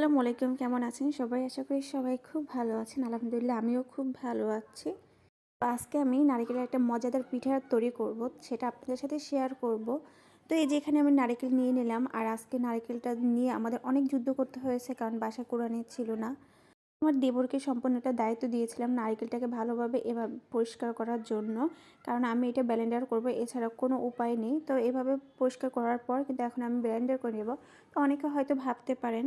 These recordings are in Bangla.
আসসালামু আলাইকুম, কেমন আছেন? সবাই আশা করি সবাই খুব ভালো আছেন। আলহামদুলিল্লাহ, আমিও খুব ভালো আছি। আজকে আমি নারিকেলের একটা মজাদার পিঠা তৈরি করব, সেটা আপনাদের সাথে শেয়ার করব। তো এই যে এখানে আমি নারিকেল নিয়ে নিলাম, আর আজকে নারিকেলটা নিয়ে আমাদের অনেক যুদ্ধ করতে হয়েছে, কারণ বাসা কোরআনে ছিল না। আমার দেবরকে সম্পূর্ণ একটা দায়িত্ব দিয়েছিলাম নারিকেলটাকে ভালোভাবে এভাবে পরিষ্কার করার জন্য, কারণ আমি এটা ব্লেন্ডার করব, এছাড়া কোনো উপায় নেই। তো এভাবে পরিষ্কার করার পর কিন্তু এখন আমি ব্লেন্ডার করে নেব। তো অনেকে হয়তো ভাবতে পারেন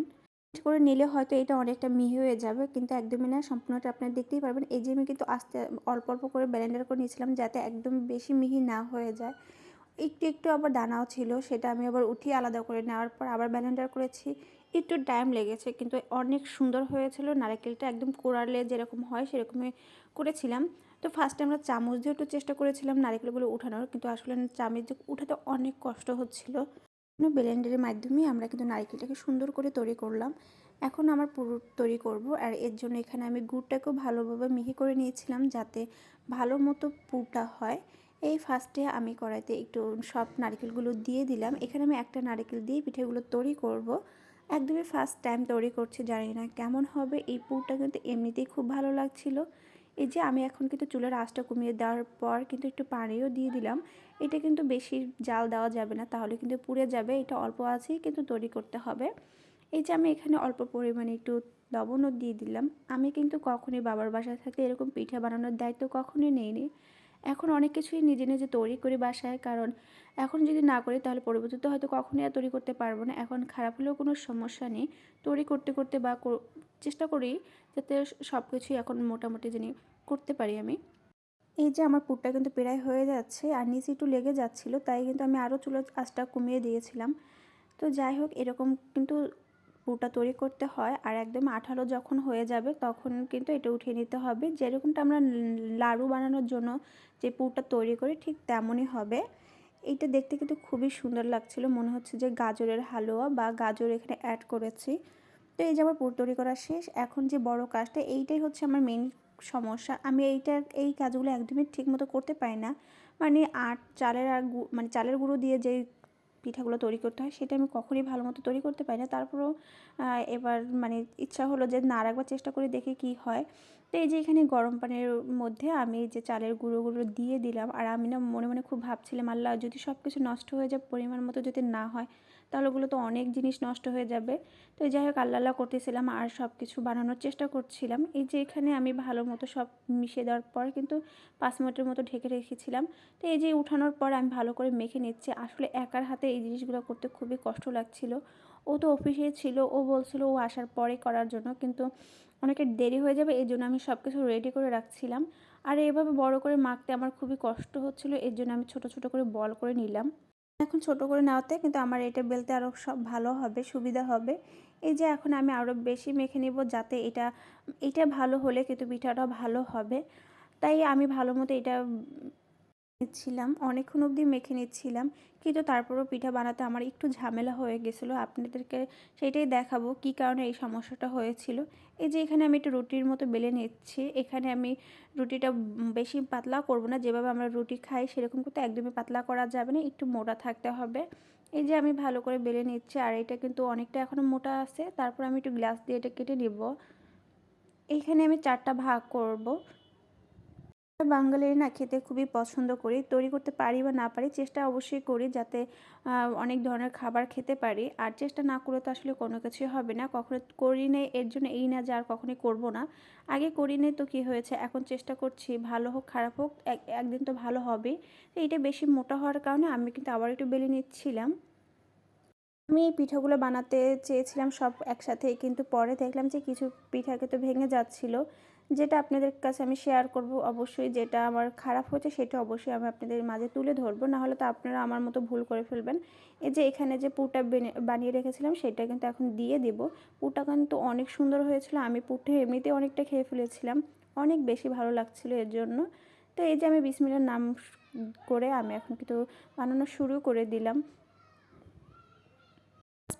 করে নিলে হয়তো এটা অনেকটা মিহি হয়ে যাবে। কিন্তু একদমই না, সম্পূর্ণটা আপনারা দেখতেই পারবেন। এই যে আমি কিন্তু আস্তে অল্প অল্প করে ব্লেন্ডার করে নিয়েছিলাম যাতে একদম বেশি মিহি না হয়ে যায়। একটু একটু আবার দানাও ছিল, সেটা আমি আবার উঠিয়ে আলাদা করে নেওয়ার পর আবার ব্লেন্ডার করেছি। একটু টাইম লেগেছে, কিন্তু অনেক সুন্দর হয়েছিল। নারকেলটা একদম কোড়ালে যেরকম হয়, সেরকমই করেছিলাম। তো ফার্স্টে আমরা চামচ দিয়ে একটু চেষ্টা করেছিলাম নারকেলগুলো উঠানোর, কিন্তু আসলে চামচ দিয়ে উঠাতে অনেক কষ্ট হচ্ছিল। ব্লেন্ডারের মাধ্যমে আমরা কিন্তু নারকেলটাকে সুন্দর করে তৈরি করলাম। এখন আমার পুরো তৈরি করব আর এর জন্য এখানে আমি গুড়টাকেও ভালোভাবে মিহি করে নিয়েছিলাম যাতে ভালো মতো পুরটা হয়। এই ফার্স্টে আমি কড়াইতে একটু সব নারকেলগুলো দিয়ে দিলাম। এখানে আমি একটা নারকেল দিয়ে পিঠেগুলো তৈরি করব। একদমই ফার্স্ট টাইম তৈরি করছি, জানি না কেমন হবে। এই পুরটা কিন্তু এমনিতেই খুব ভালো লাগছিল। এই যে আমি এখন কিন্তু চুলের আঁচটা কমিয়ে দেওয়ার পর কিন্তু একটু পানিও দিয়ে দিলাম। এটা কিন্তু বেশি জাল দেওয়া যাবে না, তাহলে কিন্তু পুড়ে যাবে, এটা অল্প আছেই কিন্তু তৈরি করতে হবে। এই যে আমি এখানে অল্প পরিমাণে একটু লবণও দিয়ে দিলাম। আমি কিন্তু কখনই বাবার বাসায় থাকতে এরকম পিঠা বানানোর দায়িত্ব কখনই নেইনি। এখন অনেক কিছুই নিজে নিজে তৈরি করি বাসায়, কারণ এখন যদি না করি তাহলে পরবর্তীতে হয়তো কখনোই আর তৈরি করতে পারব না। এখন খারাপ হলেও কোনো সমস্যা নেই। তৈরি করতে করতে বা চেষ্টা করি যাতে সব কিছুই এখন মোটামুটি জানি করতে পারি আমি। এই যে আমার পুরটা কিন্তু প্রায় হয়ে যাচ্ছে আর নিচে একটু লেগে যাচ্ছিল, তাই কিন্তু আমি আরও চুলোর আঁচটা কমিয়ে দিয়েছিলাম। তো যাই হোক, এরকম কিন্তু পুরটা তৈরি করতে হয় আর একদম আঠালো যখন হয়ে যাবে তখন কিন্তু এটা উঠিয়ে নিতে হবে। যেরকমটা আমরা লাড়ু বানানোর জন্য যে পুরটা তৈরি করি ঠিক তেমনই হবে। এইটা দেখতে কিন্তু খুবই সুন্দর লাগছিল, মনে হচ্ছে যে গাজরের হালুয়া বা গাজর এখানে অ্যাড করেছি। তো এই যে আমার পুর তৈরি করা শেষ, এখন যে বড় কাজটা এইটাই হচ্ছে আমার মেন সমস্যা। আমি এইটা, এই কাজগুলো একদমই ঠিক মতো করতে পারি না। মানে আট চালের আর মানে চালের গুঁড়ো দিয়ে যেই পিঠাগুলো তৈরি করতে হয়, সেটা আমি কখনই ভালো মতো তৈরি করতে পারি না। তারপরেও এবার মানে ইচ্ছা হলো যে না রাখবার চেষ্টা করে দেখে কি হয়। তো এই যে এখানে গরম পানির মধ্যে আমি যে চালের গুঁড়োগুলো দিয়ে দিলাম, আর আমি না মনে মনে খুব ভাবছিলাম, আল্লাহ যদি সব কিছু নষ্ট হয়ে যায়, পরিমাণ মতো যদি না হয় তাহলে ওগুলো তো অনেক জিনিস নষ্ট হয়ে যাবে। তো এই যাই হোক, আল্লাহ করতেছিলাম আর সব কিছু বানানোর চেষ্টা করছিলাম। এই যে এখানে আমি ভালো মতো সব মিশিয়ে দেওয়ার পর কিন্তু পাঁচ মিনিটের মতো ঢেকে রেখেছিলাম। তো এই যে উঠানোর পর আমি ভালো করে মেখে নিচ্ছি। আসলে একার হাতে এই জিনিসগুলো করতে খুবই কষ্ট লাগছিল। ও তো অফিসে ছিল, ও বলছিল ও আসার পরে করার জন্য, কিন্তু অনেকের দেরি হয়ে যাবে এই জন্য আমি সব কিছু রেডি করে রাখছিলাম। আর এভাবে বড় করে মাখতে আমার খুবই কষ্ট হচ্ছিল, এর জন্য আমি ছোট ছোট করে বল করে নিলাম। এখন ছোট করে নেওয়াতে কিন্তু আমার এটা বেলতে আরও সব ভালো হবে, সুবিধা হবে। এই যে এখন আমি আরও বেশি মেখে নিব যাতে এটা এটা ভালো হলে কিন্তু পিঠাটা ভালো হবে। তাই আমি ভালো মতো এটা নিচ্ছিলাম, অনেকক্ষণ অবধি মেখে নিচ্ছিলাম, কিন্তু তারপরেও পিঠা বানাতে আমার একটু ঝামেলা হয়ে গেছিল। আপনাদেরকে সেটাই দেখাবো কি কারণে এই সমস্যাটা হয়েছিল। এই যে এখানে আমি একটু রুটির মতো বেলে নিচ্ছি, এখানে আমি রুটিটা বেশি পাতলা করব না, যেভাবে আমরা রুটি খাই সেরকম করতে একদমই পাতলা করা যাবে না, একটু মোটা থাকতে হবে। এই যে আমি ভালো করে বেলে নিচ্ছি, আর এটা কিন্তু অনেকটা এখনও মোটা আছে, তারপর আমি একটু গ্লাস দিয়ে এটা কেটে নিব। এইখানে আমি চারটা ভাগ করব। বাঙালির না খেতে খুবই পছন্দ করি। তৈরি করতে পারি বা না পারি চেষ্টা অবশ্যই করি যাতে অনেক ধরনের খাবার খেতে পারি। আর চেষ্টা না করলে তো আসলে কোনো কিছুই হবে না। কখনো করি নেই, এর জন্য এই না যে আর কখনোই করব না। আগে করি নেই তো কি হয়েছে? এখন চেষ্টা করছি, ভালো হোক, খারাপ হোক একদিন তো ভালো হবে এইটা বেশি মোটা হওয়ার কারণে আমি কিন্তু আবার একটু বেলে নিচ্ছিলাম। আমি এই পিঠাগুলো বানাতে চেয়েছিলাম সব একসাথে, কিন্তু পরে দেখলাম যে কিছু পিঠাকে তো ভেঙে যাচ্ছিল। যেটা আপনাদের কাছে আমি শেয়ার করব অবশ্যই, যেটা আমার খারাপ হয়েছে সেটা অবশ্যই আমি আপনাদের মাঝে তুলে ধরবো, নাহলে তো আপনারা আমার মতো ভুল করে ফেলবেন। এই যে এখানে যে পুরটা বানিয়ে রেখেছিলাম সেটা কিন্তু এখন দিয়ে দেব। পুরটা কিন্তু অনেক সুন্দর হয়েছিল, আমি পুরটা এমনিতে অনেকটা খেয়ে ফেলেছিলাম, অনেক বেশি ভালো লাগছিল এর জন্য। তো এই যে আমি বিসমিলার নাম করে আমি এখন কিন্তু বানানো শুরু করে দিলাম।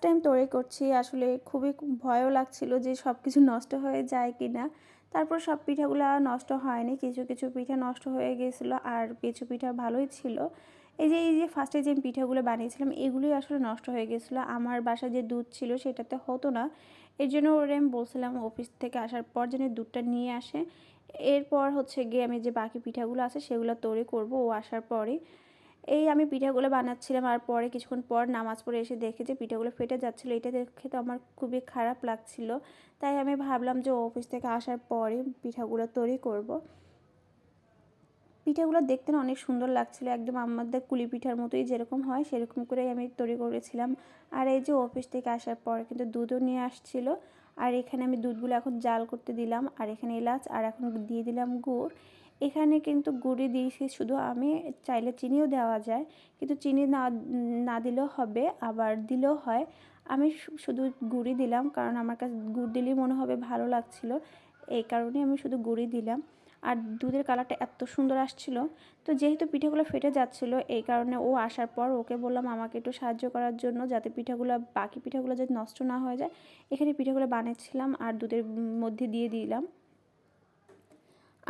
টাইম তৈরি করছি, আসলে খুবই ভয়ও লাগছিল যে সব কিছু নষ্ট হয়ে যায় কি না তারপর সব পিঠাগুলো নষ্ট হয়নি, কিছু কিছু পিঠা নষ্ট হয়ে গেছিল আর কিছু পিঠা ভালোই ছিল। এই যে এই যে ফার্স্টে যে পিঠাগুলো বানিয়েছিলাম, এগুলোই আসলে নষ্ট হয়ে গেছিল। আমার বাসায় যে দুধ ছিল সেটাতে হতো না। এর জন্য ওরে আমি বলছিলাম অফিস থেকে আসার পর যেন দুধটা নিয়ে আসে। এরপর হচ্ছে গিয়ে আমি যে বাকি পিঠাগুলো আছে সেগুলো তৈরি করব, ও আসার পরে এই আমি পিঠাগুলো বানাচ্ছিলাম আর পরে কিছুক্ষণ পর নামাজ পড়ে এসে দেখে যে পিঠাগুলো ফেটে যাচ্ছিল, এটা দেখে তো আমার খুবই খারাপ লাগছিল। তাই আমি ভাবলাম যে অফিস থেকে আসার পরে পিঠাগুলো তৈরি করব। পিঠাগুলো দেখতে না অনেক সুন্দর লাগছিল, একদম আমাদের কুলি পিঠার মতোই যেরকম হয় সেরকম করেই আমি তৈরি করেছিলাম। আর এই যে অফিস থেকে আসার পর কিন্তু দুধও নিয়ে আসছিল, আর এখানে আমি দুধগুলো এখন জাল করতে দিলাম, আর এখানে এলাচ, আর এখন দিয়ে দিলাম গুড়। এখানে কিন্তু গুড়ি দিয়েছি, শুধু আমি চাইলে চিনিও দেওয়া যায়, কিন্তু চিনি না না দিলেও হবে, আবার দিলেও হয়। আমি শুধু গুড়ি দিলাম, কারণ আমার কাছে গুড় দিলেই মনে হবে ভালো লাগছিল, এই কারণে আমি শুধু গুড়ি দিলাম। আর দুধের কালারটা এত সুন্দর আসছিল, তো যেহেতু পিঠাগুলো ফেটে যাচ্ছিল, এই কারণে ও আসার পর ওকে বললাম, আমাকে একটু সাহায্য করার জন্য যাতে পিঠাগুলো, বাকি পিঠাগুলো যাতে নষ্ট না হয়ে যায়। এখানে পিঠাগুলো বানিয়েছিলাম আর দুধের মধ্যে দিয়ে দিলাম।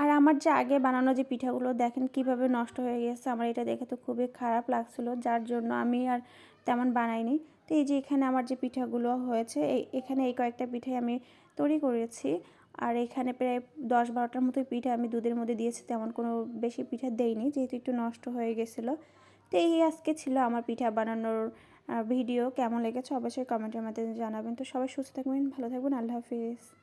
আর আমার যে আগে বানানো যে পিঠাগুলো দেখেন কীভাবে নষ্ট হয়ে গেছে, আমার এটা দেখে তো খুবই খারাপ লাগছিল, যার জন্য আমি আর তেমন বানাইনি। তো এই যে এখানে আমার যে পিঠাগুলো হয়েছে, এই এখানে এই কয়েকটা পিঠাই আমি তৈরি করেছি। আর এখানে প্রায় দশ বারোটার মতো পিঠা আমি দুধের মধ্যে দিয়েছি, তেমন কোনো বেশি পিঠা দেইনি, যেহেতু একটু নষ্ট হয়ে গেছিল। তো এই আজকে ছিল আমার পিঠা বানানোর ভিডিও, কেমন লেগেছে অবশ্যই কমেন্টের মাধ্যমে জানাবেন। তো সবাই সুস্থ থাকবেন, ভালো থাকবেন, আল্লাহ হাফিজ।